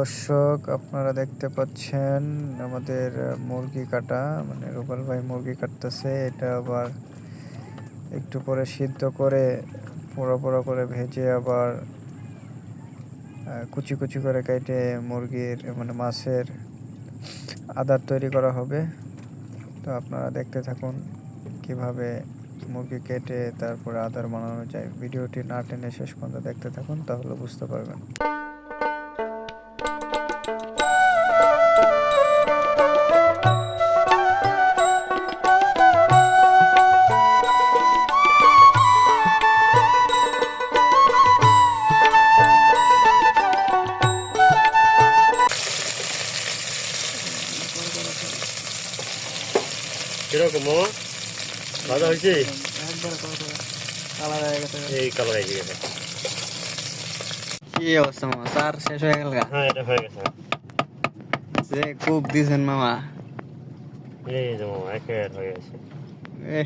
দর্শক, আপনারা দেখতে পাচ্ছেন আমাদের মুরগি কাটা। মানে রুবেল ভাই মুরগি কাটতেছে, এটা আবার একটু পরে সিদ্ধ করে পোড়া পোড়া করে ভেজে আবার কুচি কুচি করে কেটে মুরগির মানে মাছের আদার তৈরি করা হবে। তো আপনারা দেখতে থাকুন কীভাবে মুরগি কেটে তারপরে আদার বানানো যায়। ভিডিওটি না টেনে শেষ পর্যন্ত দেখতে থাকুন, তাহলে বুঝতে পারবেন। ভালো হয়েছে? হয়ে এই কালার হয়ে গেছে। কি অবস্থা মামা? স্যার শেষ হয়ে গেল হ্যাঁ এটা হয়ে গেছে। যে কুক দিছেন মামা। এই যে মামা একের হয়ে গেছে। এ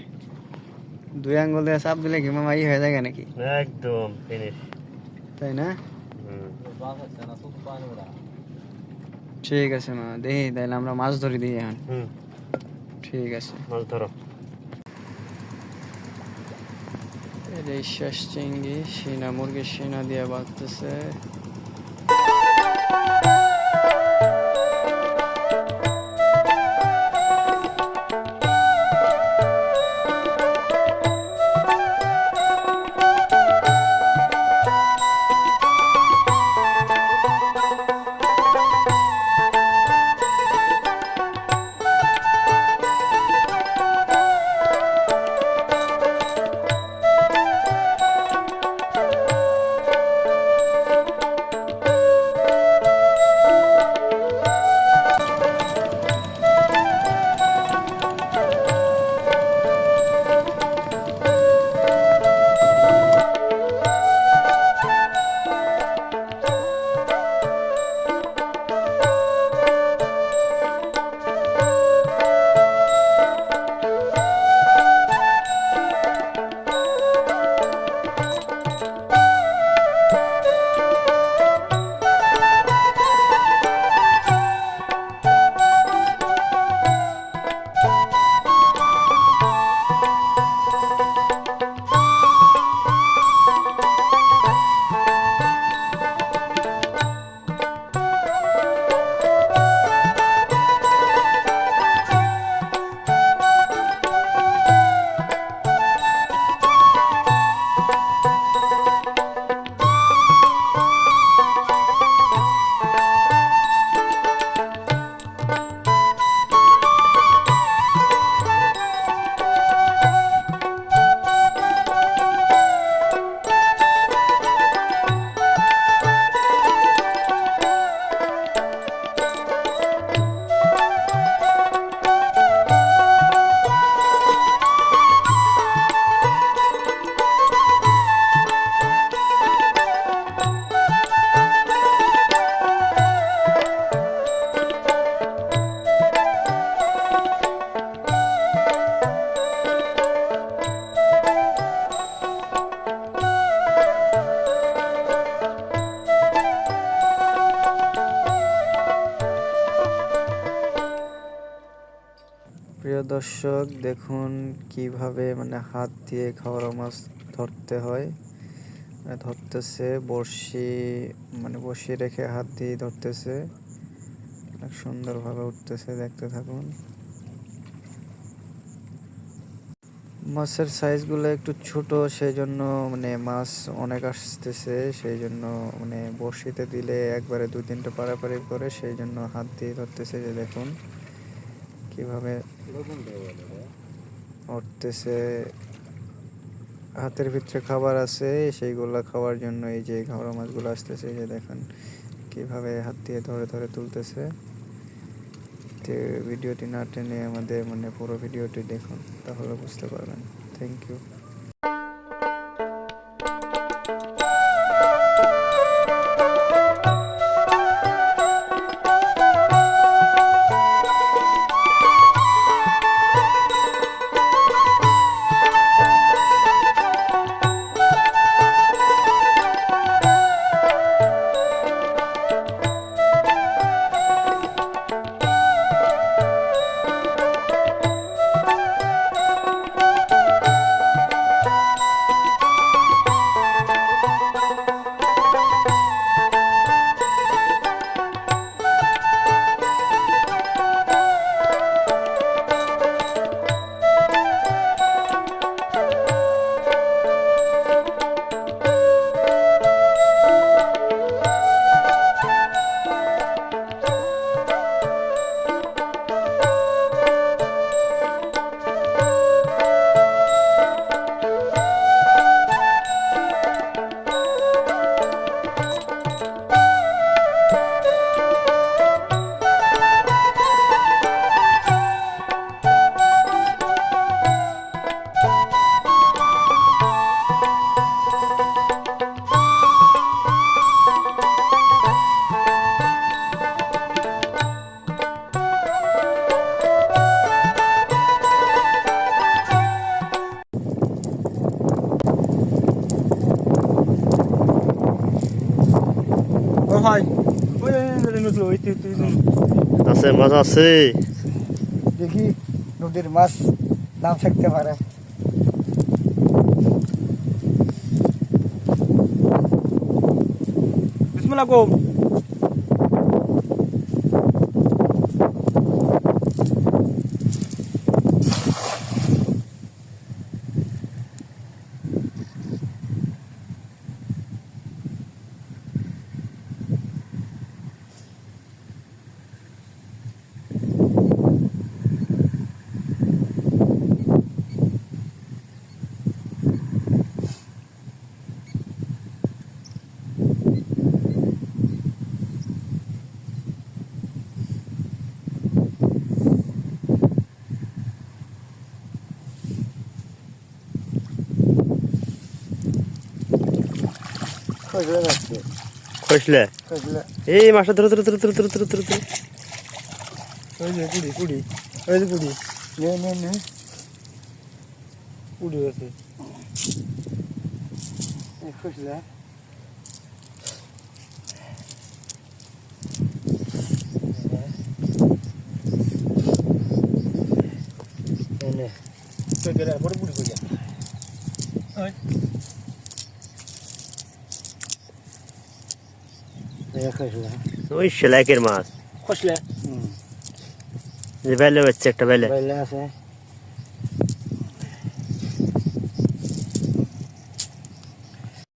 দুই আঙ্গুল দিয়ে চাপ দিলে কি মামা ই হয়ে যায় নাকি? একদম ফিনিশ তাই না? ঠিক আছে মামা। দেখি তাহলে আমরা মাছ ধরে দিই এখন। ঠিক আছে। মাছ ধরো। এই শেষ চিংড়ি সিনা মুরগির সিনা দিয়ে বাঁধতেছে। প্রিয় দর্শক, দেখুন কীভাবে মানে হাত দিয়ে খাওয়ার মাছ ধরতে হয়। মানে ধরতেছে, বড়শি মানে বড়শি রেখে হাত দিয়ে ধরতেছে। অনেক সুন্দরভাবে উঠতেছে, দেখতে থাকুন। মাছের সাইজগুলো একটু ছোট সেই জন্য মানে মাছ অনেক আসতেছে। সেই জন্য মানে বড়শিতে দিলে একবারে দু তিনটে পারাপারি করে সেই জন্য হাত দিয়ে ধরতেছে, যে দেখুন। কীভাবে উঠতেছে, হাতের ভিতরে খাবার আছে, সেইগুলো খাওয়ার জন্য এই যে ঘাওড়া মাছগুলো আসতেছে, এই যে দেখেন কীভাবে হাত দিয়ে ধরে ধরে তুলতেছে। তো ভিডিওটি না টেনে আমাদের মানে পুরো ভিডিওটি দেখুন, তাহলে বুঝতে পারবেন। থ্যাংক ইউ আছে মাছ আছে। দেখি নদীর মাছ নাম থাকতে পারে। বিসমিল্লাহ খসলে যাচ্ছে। খসলে? খসলে। এই মাছটা ধরো ধরো ধরো ধরো ধরো ধরো ধরো ধরো। ওই যে কুড়ি কুড়ি। ওই যে কুড়ি। নে নে নে। কুড়ি আছে। খসলে। খসলে ওই সেলাইকের মাছ। খসলে? যে বেলে হচ্ছে একটা বেলে। বাইলে আছে।